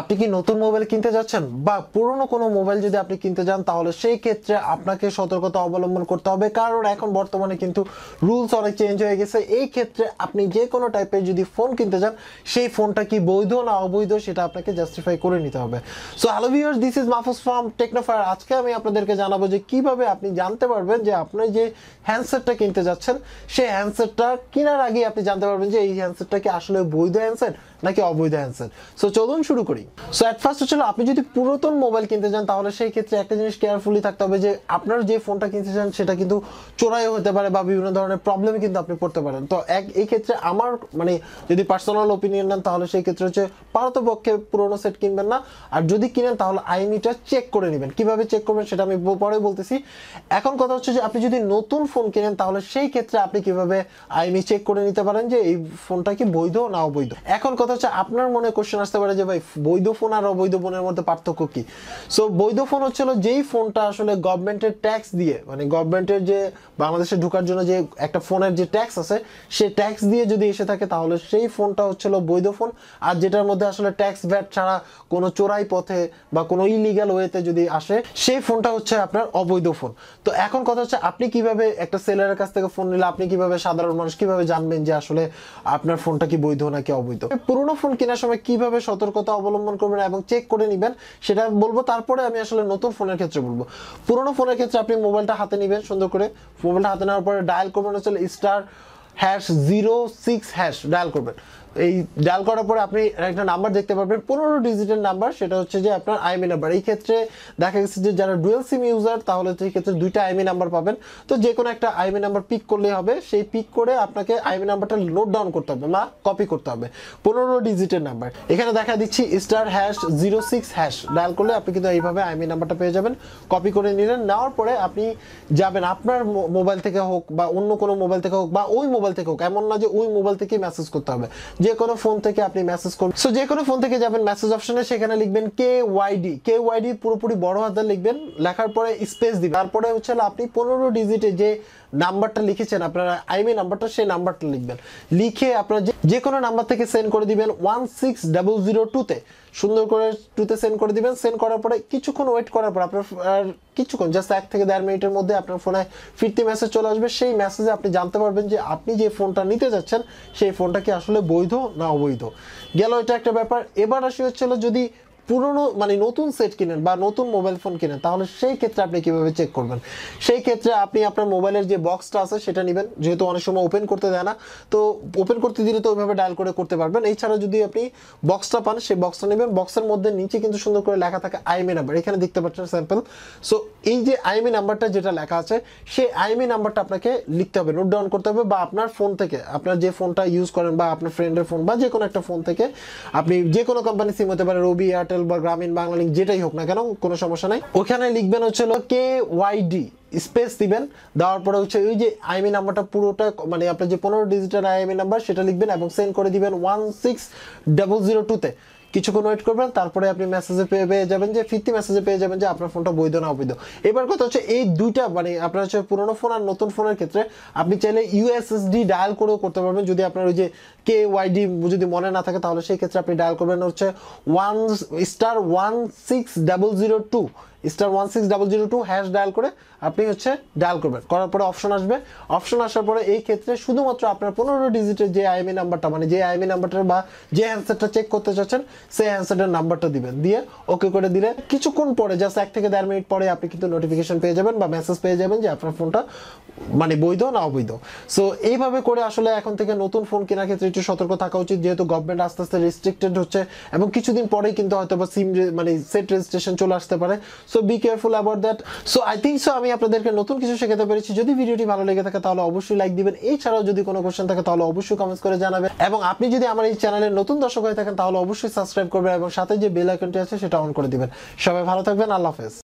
আপনি কি নতুন মোবাইল কিনতে যাচ্ছেন? বা পুরনো কোনো মোবাইল যদি আপনি কিনতে যান, তাহলে সেই ক্ষেত্রে আপনাকে সতর্কতা অবলম্বন করতে হবে। কারণ এখন বর্তমানে কিন্তু রুলস অনেক চেঞ্জ হয়ে গেছে। এই ক্ষেত্রে আপনি যে কোনো টাইপের যদি ফোন কিনতে যান, সেই ফোনটা কি বৈধ না অবৈধ, সেটা আপনাকে জাস্টিফাই করে নিতে হবে। So hello viewers this is Mahfuz from Technofire আজকে আমি আপনাদেরকে জানাব যে কীভাবে আপনি জানতে পারবেন যে আপনি যে হ্যান্ডসেটটা কিনতে যাচ্ছেন, সেই হ্যান্ডসেটটা কেনার আগে আপনি জানতে পারবেন যে এই হ্যান্ডসেটটা কি আসলে বৈধ হ্যান্ডসেট নাকি অবৈধ হ্যান্ডসেট সো চলুন শুরু করি। সো অ্যাট ফার্স্ট হচ্ছিল আপনি যদি পুরাতন মোবাইল কিনতে চান, তাহলে সেই ক্ষেত্রে একটা জিনিস কেয়ারফুলি থাকতে হবে যে আপনার যে ফোনটা কিনতে চান, সেটা কিন্তু চোরাইও হতে পারে বা বিভিন্ন ধরনের প্রবলেমে কিন্তু আপনি পড়তে পারেন। তো এক, এই ক্ষেত্রে আমার মানে যদি পার্সোনাল ওপিনিয়ন নেন, তাহলে সেই ক্ষেত্রে হচ্ছে পারতপক্ষে পুরোনো সেট কিনবেন না। আর যদি কিনেন, তাহলে আইমিটা চেক করে নেবেন। কীভাবে চেক করবেন, সেটা আমি পরে বলতেছি। এখন কথা হচ্ছে যে আপনি যদি নতুন ফোন কিনেন, তাহলে সেই ক্ষেত্রে আপনি কীভাবে আইমি চেক করে নিতে পারেন যে এই ফোনটা কি বৈধ না অবৈধ এখন কথা হচ্ছে আপনার মনে কোশ্চেন আসতে পারে যে ভাই ফোন আর অবৈধ ফোনের মধ্যে পার্থক্য কি? সো বৈধ ফোন হচ্ছিল যেই ফোনটা আসলে গভর্নমেন্টের ট্যাক্স দিয়ে মানে গভর্নমেন্টের যে, বাংলাদেশে ঢোকার জন্য যে একটা ফোনের যে ট্যাক্স আছে, সেই ট্যাক্স দিয়ে যদি এসে থাকে, তাহলে সেই ফোনটা হচ্ছিল বৈধ ফোন আর যেটার মধ্যে আসলে ট্যাক্স ভ্যাট ছাড়া কোনো চোরাই পথে বা কোনো ইলিগাল ওয়েতে যদি আসে, সেই ফোনটা হচ্ছে আপনার অবৈধ ফোন তো এখন কথা হচ্ছে, আপনি কীভাবে একটা সেলারের কাছ থেকে ফোন নিলে, আপনি কীভাবে সাধারণ মানুষ কীভাবে জানবেন যে আসলে আপনার ফোনটা কি বৈধ নাকি অবৈধ? পুরোনো ফোন কেনার সময় কীভাবে সতর্কতা অবলম্বন করবেন এবং চেক করে নেবেন, সেটা বলব। তারপরে আমি আসলে নতুন ফোনের ক্ষেত্রে বলব। পুরোনো ফোনের ক্ষেত্রে আপনি মোবাইলটা হাতে নেবেন, সুন্দর করে। মোবাইলটা হাতে নেওয়ার পরে ডায়াল করবেন, হচ্ছে star hash zero six hash dial করবেন। এই ডায়াল করার পরে আপনি একটা নাম্বার দেখতে পারবেন। পনেরো ডিজিটের নাম্বার, সেটা হচ্ছে যে আপনার আইমি নাম্বার। এই ক্ষেত্রে দেখা গেছে যে যারা ডুয়েল সিম ইউজার, তাহলে সেই ক্ষেত্রে দুইটা আইমি নাম্বার পাবেন। তো যে কোনো একটা আইমি নাম্বার পিক করলেই হবে, সেই পিক করে আপনাকে আইমি নাম্বারটা নোট ডাউন করতে হবে বা কপি করতে হবে। পনেরো ডিজিটের নাম্বার। এখানে দেখা দিচ্ছি star hash zero six hash. Dial করলে আপনি কিন্তু এইভাবে আইমি নাম্বারটা পেয়ে যাবেন। কপি করে নিলেন, নেওয়ার পরে আপনি যাবেন আপনার মোবাইল থেকে হোক বা অন্য কোনো মোবাইল থেকে হোক বা ওই মোবাইল থেকে হোক, এমন না যে ওই মোবাইল থেকেই মেসেজ করতে হবে। যে কোনো ফোন থেকে আপনি মেসেজ করবেন সো যে কোনো ফোন থেকে যাবেন মেসেজ অপশনে সেখানে লিখবেন কে ওয়াইডি কে ওয়াইডি পুরোপুরি বড় হাতে লিখবেন, লেখার পরে স্পেস দিবেন। তারপরে হচ্ছে আপনি পনেরো ডিজিটে যে নাম্বারটা লিখেছেন, আপনার আইমি নাম্বারটা সেই নাম্বারটা লিখবেন। লিখে আপনার যে- কোনো নাম্বার থেকে সেন্ড করে দিবেন ওয়ান সিক্স ডাবল জিরো টুতে সুন্দর করে টুতে সেন্ড করে দিবেন। সেন্ড করার পরে, কিছুক্ষণ ওয়েট করার পর, আপনার কিছুক্ষণ জাস্ট এক থেকে দেড় মিনিটের মধ্যে আপনার ফোনে ফিরতি মেসেজ চলে আসবে। সেই মেসেজে আপনি জানতে পারবেন যে আপনি যে ফোনটা নিতে যাচ্ছেন, সেই ফোনটা কি আসলে বৈধ না অবৈধ। গেল এটা একটা ব্যাপার। এবার আসি হচ্ছিল যদি পুরনো মানে নতুন সেট কিনেন বা নতুন মোবাইল ফোন কিনেন, তাহলে সেই ক্ষেত্রে আপনি কীভাবে চেক করবেন? সেই ক্ষেত্রে আপনি আপনার মোবাইলের যে বক্সটা আছে, সেটা নেবেন। যেহেতু অনেক সময় ওপেন করতে দেয় না, তো ওপেন করতে দিলে তো ওইভাবে ডায়াল করে করতে পারবেন। এছাড়া যদি আপনি বক্সটা পান, সেই বক্সটা নেবেন। বক্সের মধ্যে নিচে কিন্তু সুন্দর করে লেখা থাকে আইএমএ নাম্বার এখানে দেখতে পাচ্ছেন স্যাম্পল সো এই যে আইএমএ নাম্বারটা যেটা লেখা আছে, সেই আইএমএ নাম্বারটা আপনাকে লিখতে হবে নোট ডাউন করতে হবে বা আপনার ফোন থেকে, আপনার যে ফোনটা ইউজ করেন বা আপনার ফ্রেন্ডের ফোন বা যে কোনো একটা ফোন থেকে, আপনি যে কোনো কোম্পানি সিম হতে পারে রবি এয়ারটেল বা গ্রামীণ বাংলা বাংলালিংক যেটাই হোক না কেন, কোনো সমস্যা নাই। ওখানে লিখবেন হচ্ছে কে ওয়াইডি স্পেস দিবেন, দেওয়ার পরে হচ্ছে ওই যে আইএমই নাম্বারটা পুরোটা মানে আপনার যে পনেরো ডিজিটের আইএমই নাম্বার, সেটা লিখবেন এবং সেন্ড করে দিবেন ওয়ান সিক্স ডাবল জিরো টুতে কিছুক্ষণ ওয়েট করবেন, তারপরে আপনি মেসেজে পেয়ে পেয়ে যাবেন যে, ফিরতি মেসেজে পেয়ে যাবেন যে, আপনার ফোনটা বৈধ না অবৈধ। এবার কথা হচ্ছে, এই দুইটা মানে আপনার হচ্ছে পুরোনো ফোন আর নতুন ফোনের ক্ষেত্রে আপনি চাইলে ইউএসএসডি ডায়াল করেও করতে পারবেন। যদি আপনার ওই যে কে ওয়াইডি যদি মনে না থাকে, তাহলে সেই ক্ষেত্রে আপনি ডায়াল করবেন। হচ্ছে one star one six double zero two star one six double zero two hash dial করে আপনি হচ্ছে ডায়াল করবেন। করার পরে অপশন আসবে। অপশন আসার পরে এই ক্ষেত্রে শুধুমাত্র আপনার পনেরো ডিজিটের যে আইএমই নাম্বারটা মানে যে আইএমই নাম্বারটা বা যে হ্যান্ডসেটটা চেক করতে চাচ্ছেন, সেই হ্যান্ডসেটের নাম্বারটা দিবেন। দিয়ে ওকে করে দিলে কিছুক্ষণ পরে জাস্ট এক থেকে দেড় মিনিট পরে আপনি কিন্তু নোটিফিকেশন পেয়ে যাবেন বা মেসেজ পেয়ে যাবেন যে আপনার ফোনটা মানে বৈধ না অবৈধ। সো এইভাবে করে আসলে এখন থেকে নতুন ফোন কেনার ক্ষেত্রে একটু সতর্ক থাকা উচিত, যেহেতু গভর্নমেন্ট আস্তে আস্তে রেস্ট্রিক্টেড হচ্ছে এবং কিছুদিন পরেই কিন্তু হয়তো বা সিম মানে সেট রেজিস্ট্রেশন চলে আসতে পারে। So be careful about that so I think so আমি আপনাদেরকে নতুন কিছু শেখাতে পেরেছি। যদি ভিডিওটি ভালো লেগে থাকে, তাহলে অবশ্যই লাইক দিবেন। এছাড়াও যদি কোনো কোশ্চেন থাকে, তাহলে অবশ্যই কমেন্টস করে জানাবেন। এবং আপনি যদি আমার এই চ্যানেলের নতুন দর্শক হয়ে থাকেন, তাহলে অবশ্যই সাবস্ক্রাইব করবেন এবং সাথে যে বেল আইকনটি আছে, সেটা অন করে দিবেন। সবাই ভালো থাকবেন। আল্লাহ হাফেজ।